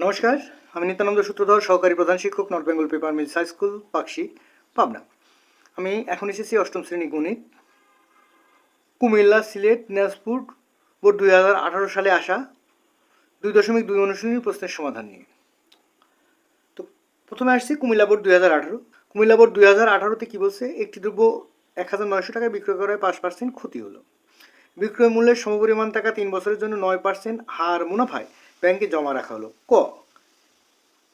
নমস্কার, আমি নিত্যানন্দ সূত্রধর, সহকারী প্রধান শিক্ষক North Bengal paper mills high school Pakshi Pabna. আমি এখন এসেছি অষ্টম শ্রেণি গণিত, কুমিল্লা, সিলেট, দিনাজপুর, বোর্ড দুই হাজার আঠারো সালে আসা দুই দশমিক দুই অনুশীলনী প্রশ্নের সমাধান নিয়ে। তো প্রথমে আসছি কুমিল্লা বোর্ড দুই হাজার আঠারো। কুমিল্লা বোর্ড দুই হাজার আঠারোতে কী বলছে? একটি দ্রব্য এক হাজার নয়শো টাকায় বিক্রয় করায় পাঁচ পার্সেন্ট ক্ষতি হলো। বিক্রয় মূল্যের সমপরিমাণ টাকা তিন বছরের জন্য নয় পার্সেন্ট হার মুনাফায় ব্যাংকে জমা রাখা হলো। ক?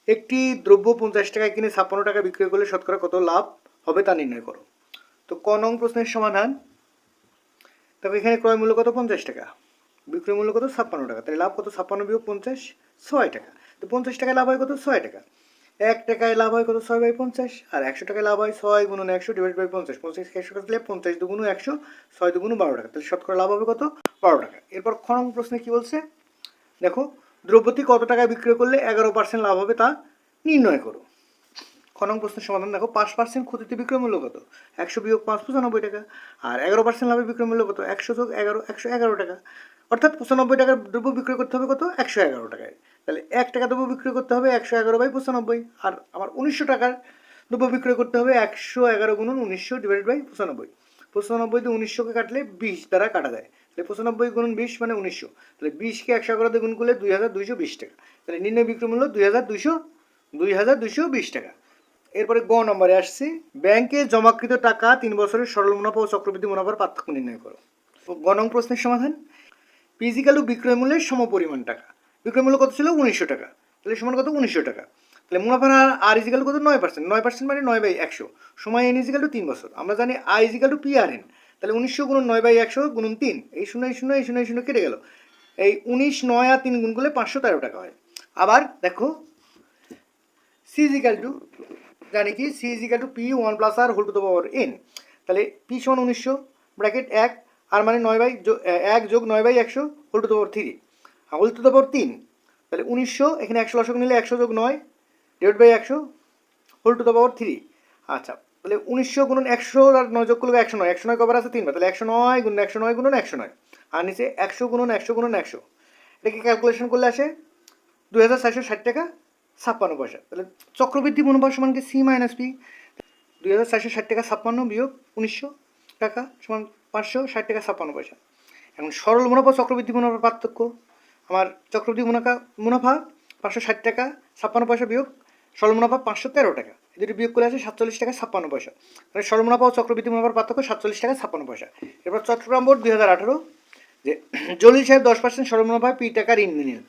একটি দ্রব্য পঞ্চাশ টাকায় কিনে ছাপ্পান্ন টাকা বিক্রয় করলে শতকরা কত লাভ হবে তা নির্ণয় করো। তো ক নং প্রশ্নের সমাধান? তবে এখানে ক্রয় মূল্য কত? পঞ্চাশ টাকা। বিক্রয় মূল্য কত? ছাপ্পান্ন টাকা। তাহলে লাভ কত? ছাপ্পান্ন বিয়োগ পঞ্চাশ, ছয় টাকা। তো পঞ্চাশ টাকায় লাভ হয় কত? ছয় টাকা। এক টাকায় লাভ হয় কত? ছয় বাই পঞ্চাশ। আর একশো টাকায় লাভ হয় ছয় গুণন একশো ডিভাইড বাই পঞ্চাশ। পঞ্চাশ একশো টাকা কাটলে পঞ্চাশ দুগুণ একশো, ছয় দুগুণ বারো টাকা। তাহলে শতকরা লাভ হবে কত? বারো টাকা। এরপর খ নং প্রশ্নে কী বলছে? দেখো দ্রব্যটি কত টাকায় বিক্রয় করলে এগারো পার্সেন্ট লাভ হবে তা নির্ণয় করো। খ নং প্রশ্নের সমাধান দেখো, পাঁচ পার্সেন্ট ক্ষতিতে বিক্রয় মূল্য কত? একশো বিয়োগ পাঁচ, পঁচানব্বই টাকা। আর এগারো পার্সেন্ট লাভে বিক্রয় মূল্য কত? একশো যোগ এগারো, একশো এগারো টাকা। অর্থাৎ পঁচানব্বই টাকার দ্রব্য বিক্রয় করতে হবে কত? একশো এগারো টাকায়। তাহলে এক টাকা দ্রব্য বিক্রয় করতে হবে একশো এগারো বাই পঁচানব্বই। আর আমার উনিশশো টাকার দ্রব্য বিক্রয় করতে হবে একশো এগারো গুণন উনিশশো ডিভাইড বাই পঁচানব্বই। পঁচানব্বই দিয়ে উনিশশোকে কাটলে বিশ দ্বারা কাটা যায়। তাহলে পঁচানব্বই গুণন বিশ মানে উনিশশো। তাহলে বিশকে একশো এগারো দিয়ে গুণ করলে দুই হাজার দুইশো বিশ টাকা। তাহলে নির্ণয় বিক্রয় মূল্য দুই হাজার দুইশো, দুই হাজার দুইশো বিশ টাকা। এরপরে গ নম্বরে আসছি। ব্যাংকে জমাকৃত টাকা তিন বছরের সরল মুনাফা ও চক্রবৃদ্ধি মুনাফার পার্থক্য নির্ণয় করো। গ নং প্রশ্নের সমাধান। ফিজিক্যাল বিক্রয় মূল্যের সমপরিমাণ টাকা। বিক্রয় মূল্য কত ছিল? উনিশশো টাকা। তাহলে সমান কত? উনিশশো টাকা। তাহলে মুনাফার হার আর ইজিক্যাল কত? নয় পার্সেন্ট নয় পার্সেন্ট মানে নয় বাই একশো। সময় এন ইজিক্যাল টু তিন বছর। আমরা জানি I equal to P R N তাহলে উনিশশো গুণন নয় বাই একশো গুণন তিন, এই শূন্য শূন্য, এই শূন্য শূন্য কেটে গেল। এই উনিশ, নয় আর তিন গুণ করলে পাঁচশো তেরো টাকা হয়। আবার দেখো সি ইজিক্যাল টু জানি কি? C equal to P one plus R whole to the power N তাহলে পি সমান উনিশশো ব্র্যাকেট এক আর মানে নয় বাই এক যোগ নয় বাই একশো whole to the power three whole to the power তিন, তাহলে উনিশশো, এখানে একশো লসক নিলে একশো যোগ নয় ডিভাইড বাই একশো whole to the power three আচ্ছা তাহলে উনিশশো গুণন একশো আর নয় যোগ করলে একশো নয়। একশো নয় কবার আছে তিনবার। তাহলে একশো নয় গুণন একশো নয় গুণন একশো নয়। আর নিচে একশো গুণন একশো গুণন একশো। এটাকে ক্যালকুলেশন করলে আসে? দুই হাজার চারশো ষাট টাকা ছাপ্পান্ন পয়সা। তাহলে চক্রবৃদ্ধি মুনাফা সমান কি? সি মাইনাস পি দুই হাজার চারশো ষাট টাকা ছাপ্পান্ন বিয়োগ উনিশশো টাকা সমান পাঁচশো ষাট টাকা ছাপ্পান্ন পয়সা। এখন সরল মুনাফা চক্রবৃদ্ধি মুনাফার পার্থক্য। আমার চক্রবৃদ্ধি মুনাফা মুনাফা পাঁচশো ষাট টাকা ছাপ্পান্ন পয়সা বিয়োগ সরল মুনাফা পাঁচশো তেরো টাকা। যদি বিয়োগ করে আছে সাতচল্লিশ টাকা ছাপ্পান্ন পয়সা। মানে সরল মুনাফা ও চক্রবৃদ্ধি মুনাফার পার্থক্য সাতচল্লিশ টাকা ছাপ্পান্ন পয়সা। এরপর চট্টগ্রাম বোর্ড দুই হাজার আঠেরো, যে জলিল সাহেব দশ পার্সেন্ট সরল মুনাফায় পি টাকা ঋণ নিলেন।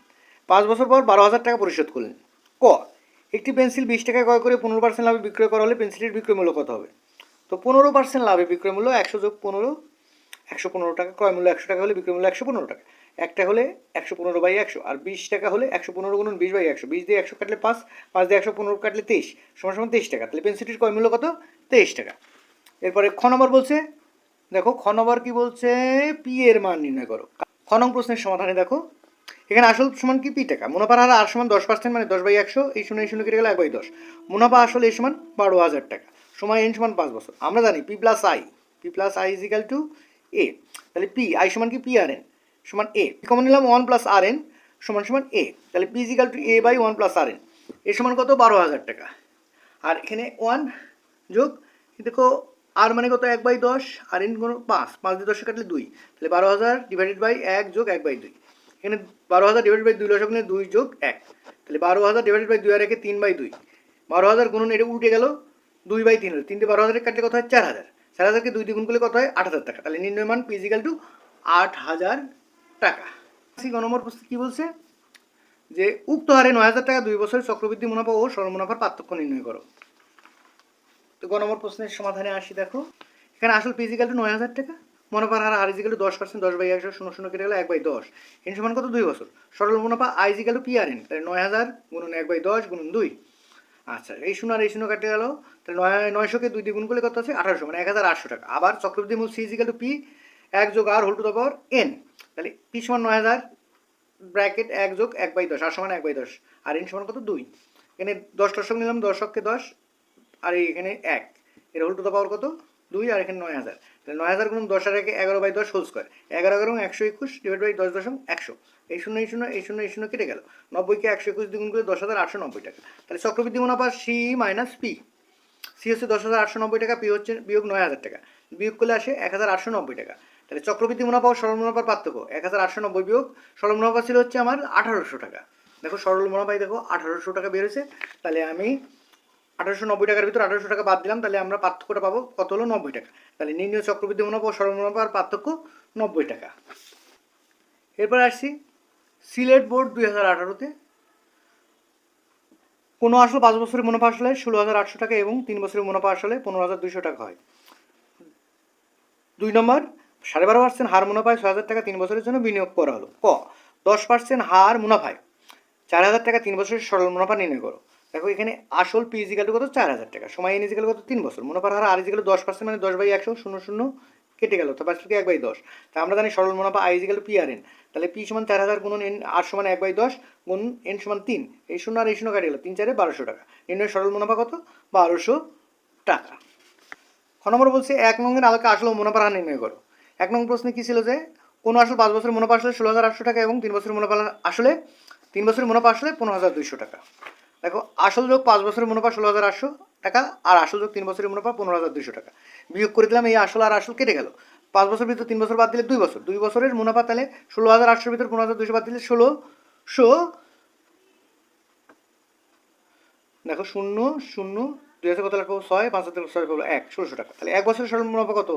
পাঁচ বছর পর বারো হাজার টাকা পরিশোধ করলেন। ক, একটি পেন্সিল বিশ টাকা ক্রয় করে পনেরো পার্সেন্ট লাভে বিক্রয় করা হলে পেন্সিলের বিক্রয় মূল্য কত হবে? তো পনেরো পার্সেন্ট লাভে বিক্রয় মূল্য একশো যোগ পনেরো, একশো পনেরো টাকা, ক্রয় মূল্য একশো টাকা হলে বিক্রয় মূল্য একশো পনেরো টাকা। একটা হলে একশো পনেরো বাই একশো আর বিশ টাকা হলে একশো পনেরো গুণন বিশ বাই একশো। বিশ দিয়ে একশো কাটলে পাঁচ পাঁচ দিয়ে একশো পনেরো কাটলে তেইশ, সমান সমান তেইশ টাকা। তাহলে পেন্সিলটির ক্রয় মূল্য কত? তেইশ টাকা। এরপরে খ নম্বর বলছে, দেখো খ নম্বর কি বলছে? পি এর মান নির্ণয় করো। খ নং প্রশ্নের সমাধানে দেখো, এখানে আসল সমান কি? পি টাকা। মুনাফার হার আর সমান দশ পার্সেন্ট মানে দশ বাই একশো, এই শূন্য এই শূন্য কেটে গেলে এক বাই দশ। মুনাফা আসল, এই সমান বারো হাজার টাকা। সময় এন সমান পাঁচ বছর। আমরা জানি P plus I P plus I equal to A তাহলে পি আই সমান কি? পি আর এন সমান এ কমন নিলাম ওয়ান প্লাস আর এন সমান সমান এ তাহলে P equal to A by one plus R N A সমান কত? বারো হাজার টাকা। আর এখানে ওয়ান যোগ দেখো আর মানে কত? এক বাই দশ আর এন কোনো পাঁচ। পাঁচ দিয়ে দশে কাটলে দুই। তাহলে বারো হাজার ডিভাইডেড বাই এক যোগ এক বাই দুই। এখানে বারো হাজার ডিভাইড বাই দুই লসক নিয়ে দুই যোগ এক। তাহলে বারো হাজার ডিভাইডেড বাই দুই আর একে তিন বাই দুই। বারো হাজার গুণন, এটা উল্টে গেল, দুই বাই তিন হলো। তিনটে বারো হাজারের কাটলে কত হয়? চার হাজার। চার হাজারকে দুই দ্বিগুণ করলে কত হয়? আট হাজার টাকা। তাহলে নির্ণয় মান ফিজিক্যাল টু আট হাজার টাকা। গ নম্বর প্রশ্ন কী বলছে? যে উক্ত হারে নয় হাজার টাকা দুই বছরের চক্রবৃদ্ধি মুনাফা ও সরল মুনাফার পার্থক্য নির্ণয় করো। তো গ নম্বর প্রশ্নের সমাধানে আসি, দেখো। এখানে আসল ফিজিক্যাল টু নয় হাজার টাকা, মুনাফার হার আর ইজিক্যাল টু দশ পার্সেন্ট দশ বাই একশো শূন্য শূন্য কেটে গেলে এক বাই দশ। এন সমান কত? দুই বছর। সরল মুনাফা I equal to P R N তাহলে নয় হাজার গুণন এক বাই দশ গুণন দুই। আচ্ছা এই শূন্য আর এই শূন্য কাটে গেল, তাহলে নয় নয়শোকে দুই দিয়ে গুণ করলে কত আছে? আঠারোশো মানে এক হাজার আটশো টাকা। আবার চক্রবৃদ্ধি মূল সি ইজিক্যাল টু পি এক যোগ R whole to the power N তাহলে পি সমান নয় হাজার ব্র্যাকেট এক যোগ এক বাই দশ, আর সমান এক বাই দশ। আর এন সমান কত? দুই। এখানে দশ দশক নিলাম দশককে দশ, আর এখানে এক। এর হোল টু দ্য পাওয়ার কত? দুই, আর এখানে নয় হাজার। তাহলে নয় হাজার গুণ দশ হাজার এগারো বাই দশ হোল স্কোয়ার এগারো এগারো একশো একুশ ডিভাইড বাই দশ দশম একশো। এই শূন্য এই শূন্য এই শূন্য এই শূন্য কেটে গেল। নব্বইকে একশো একুশ দ্বিগুণ করে দশ হাজার আটশো নব্বই টাকা। তাহলে চক্রবৃদ্ধি মুনাফা সি মাইনাস পি সি হচ্ছে দশ হাজার আটশো নব্বই টাকা পি হচ্ছে বিয়োগ নয় হাজার টাকা। বিয়োগ করলে আসে এক হাজার আটশো নব্বই টাকা। তাহলে চক্রবৃদ্ধি মুনাফা ও সরল মুনাফার পার্থক্য, এক হাজার আটশো নব্বই বিয়োগ, সরল মুনাফা ছিল হচ্ছে আমার আঠারোশো টাকা। দেখো সরল মুনাফাই দেখো আঠারোশো টাকা বেরোছে তাহলে আমি আঠারোশো নব্বই টাকার ভিতর আঠারোশো টাকা বাদ দিলাম, তাহলে আমরা পার্থক্যটা পাবো কত হলো নব্বই টাকা। তাহলে নির্ণয় চক্রবৃদ্ধি মুনাফা ও সরল মুনাফার পার্থক্য নব্বই টাকা। এরপর আসছি, সিলেট বোর্ড দুই হাজার আঠারোতে। কোনো আসলে পাঁচ বছরের মুনাফা আসলে ষোলো হাজার আটশো টাকা এবং তিন বছরের মুনাফা আসলে পনেরো হাজার দুইশো টাকা হয়। দুই নম্বর সাড়ে বারো পার্সেন্ট হার মুনাফায় ছয় হাজার টাকা তিন বছরের জন্য বিনিয়োগ করা হলো। ক? দশ পার্সেন্ট হার মুনাফায় চার হাজার টাকা তিন বছরের সরল মুনাফা নির্ণয় করো। দেখো, এখানে আসল পি ইজিক্যাল কত? চার হাজার টাকা। সময় এন ইজিক্যাল কত? তিন বছর। মুনাফার হার আর ইজিক্যাল দশ পার্সেন্ট মানে দশ বাই একশো, শূন্য শূন্য কেটে গেল। তো পাঁচটাকে এক বাই দশ? তা আমরা জানি সরল মুনাফা I equal P R N তাহলে পি সমান চার হাজার গুণন এন আর সমান এক বাই দশ গুণ এন সমান তিন। এই শূন্য আর এই শূন্য কাটে গেল। তিন চারে বারোশো টাকা। নির্ণয় সরল মুনাফা কত? বারোশো টাকা। খ নম্বর বলছে, এক নঙ্গের আলোকে আসলে মুনাফার হার নির্ণয় করো। এক নং প্রশ্নে কী ছিল যে, কোনো আসল পাঁচ বছরের মুনাফা আসলে ষোলো হাজার আটশো টাকা এবং তিন বছরের মুনাফা আসলে, তিন বছরের মুনাফা আসলে পনেরো হাজার দুইশো টাকা। দেখো, আসল যোগ পাঁচ বছরের মুনাফা ষোলো হাজার আটশো টাকা আর আসল যোগ তিন বছরের মুনাফা পনেরো হাজার দুইশো টাকা। বিয়োগ করে দিলাম, এই আসল আর আসল কেটে গেল। পাঁচ বছর ভিতর তিন বছর বাদ দিলে দুই বছর। দুই বছরের মুনাফা তাহলে ষোলো হাজার আটশোর ভিতর পনেরো হাজার দুইশো বাদ দিলে ষোলোশো দেখো, শূন্য শূন্য, দুই হাজার কত লাগবো? ছয়, পাঁচ হাজার, ছয় এক, ষোলোশো টাকা। তাহলে এক বছরের সরল মুনাফা কত?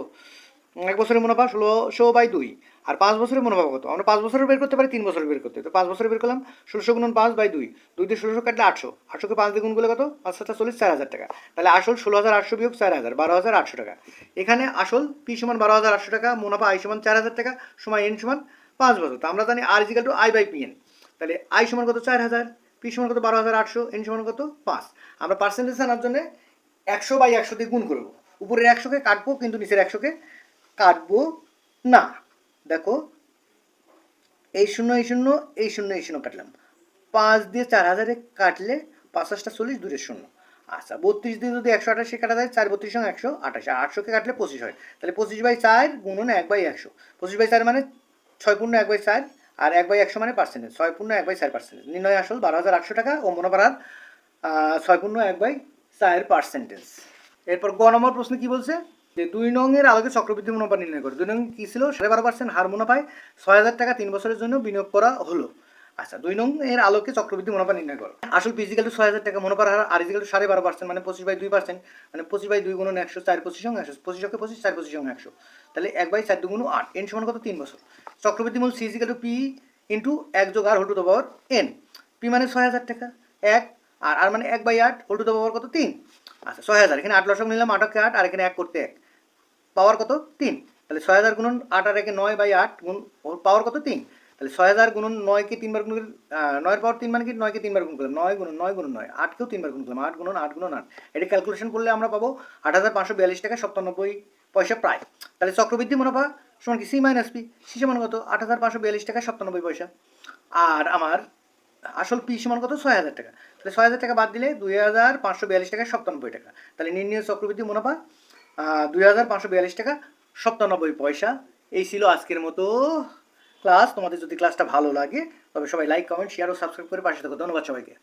এক বছরের মুনাফা ষোলোশো বাই দুই। আর পাঁচ বছরের মুনাফা কত? আমরা পাঁচ বছরের বের করতে পারি, তিন বছরের বের করতে। তো পাঁচ বছরের বের করলাম ষোলোশো গুণন পাঁচ বাই দুই। দুই দিয়ে ষোলোশো কাটলে আটশো। আটশোকে পাঁচ দিয়ে গুণ করলে কত? পাঁচ সাতটা চল্লিশ, চার হাজার টাকা। তাহলে আসল ষোলো হাজার আটশো বিয়োগ চার হাজার, বারো হাজার আটশো টাকা। এখানে আসল পি সমান বারো হাজার আটশো টাকা, মুনাফা আই সমান চার হাজার টাকা সময় এন সমান পাঁচ বছর। তো আমরা জানি R equal to I by P N তাহলে আই সমান কত? চার হাজার। পি সমান কত? বারো হাজার আটশো। এন সমান কত? পাঁচ। আমরা পার্সেন্টেজ আনার জন্য একশো বাই একশো দিয়ে গুণ করব উপরের একশোকে কাটবো, কিন্তু নিচের একশোকে কাটবো না। দেখো, এই শূন্য এই শূন্য এই শূন্য এই শূন্য কাটলাম। পাঁচ দিয়ে চার হাজারে কাটলে পাঁচাশটা চল্লিশ দূরের শূন্য। আচ্ছা বত্রিশ দিয়ে যদি একশো আঠাশে কাটা যায়, চার বত্রিশ সঙ্গে একশো আঠাশ। আর আটশোকে কাটলে পঁচিশ হয়। তাহলে পঁচিশ বাই চার গুণন এক বাই একশো। পঁচিশ বাই চার মানে ছয় পূর্ণ এক বাই চার আর এক বাই একশো মানে পার্সেন্টেজ ছয় পূর্ণ এক বাই চার পার্সেন্টেজ নির্ণয় আসল বারো হাজার আটশো টাকা ও মনোপার ছয় পূর্ণ এক বাই চার পার্সেন্টেজ এরপর গ নম্বর প্রশ্ন কী বলছে? যে দুই নংয়ের আলোকে চক্রবৃদ্ধি মুনাফা নির্ণয় করে। দুই নং কী ছিল? সাড়ে বারো পার্সেন্ট হার মুনাফায় ছয় হাজার টাকা তিন বছরের জন্য বিনিয়োগ করা হলো। আচ্ছা দুই নং এর আলোকে চক্রবৃদ্ধি মুনাফা নির্ণয় করো। আসল ফিজিক্যাল টু ছয় হাজার টাকা মুনাফার হার আর ইজিক্যাল টু সাড়ে বারো পার্সেন্ট মানে পঁচিশ বাই দুই পার্সেন্ট মানে পঁচিশ বাই দুই গুণন একশো চার পঁচিশ সঙ্গে একশো, পঁচিশ অঙ্কে পঁচিশ, চার পঁচিশ সঙ্গে একশো। তাহলে এক বাই চার দুগুণ আট এন সমান কত? তিন বছর। চক্রবৃদ্ধি মূল C equal to P into এক যোগ R whole to the power N P মানে ছয় হাজার টাকা, এক, আর আর মানে এক বাই আট হোল টু দ্য পাওয়ার কত? তিন। আচ্ছা ছয় হাজার, এখানে আট লসক নিলাম, আটকে আট, আর এখানে এক করতে এক। পাওয়ার কত? তিন। তাহলে ছয় হাজার গুণন আট আর একে নয় বাই আট গুণ ওর পাওয়ার কত? তিন। তাহলে ছয় হাজার গুণন নয়কে তিনবার গুণ নয়ের পাওয়ার তিন মানে কি? নয়কে তিনবার গুণ করলাম। নয় গুণন নয় গুণন নয়। আটকেও তিনবার গুণ করলাম। আট গুণন আট গুণন আট। এটা ক্যালকুলেশন করলে আমরা পাবো আট হাজার পাঁচশো বিয়াল্লিশ টাকা সপ্তানব্বই পয়সা প্রায়। তাহলে চক্রবৃদ্ধি মুনাফা সমান কি? সি মাইনাস পি সি সমান কত? আট হাজার পাঁচশো বিয়াল্লিশ টাকা সপ্তানব্বই পয়সা। আর আমার আসল পি সমান কত? ছয় হাজার টাকা। তাহলে ছয় হাজার টাকা বাদ দিলে দুই হাজার পাঁচশো বিয়াল্লিশ টাকা সপ্তানব্বই টাকা। তাহলে নির্ণয় চক্রবৃদ্ধি মুনাফা দুই হাজার পাঁচশো বিয়াল্লিশ টাকা সপ্তানব্বই পয়সা। এই ছিল আজকের মতো ক্লাস। তোমাদের যদি ক্লাসটা ভালো লাগে, তবে সবাই লাইক কমেন্ট শেয়ার ও সাবস্ক্রাইব করে পাশে থাকো। ধন্যবাদ সবাইকে।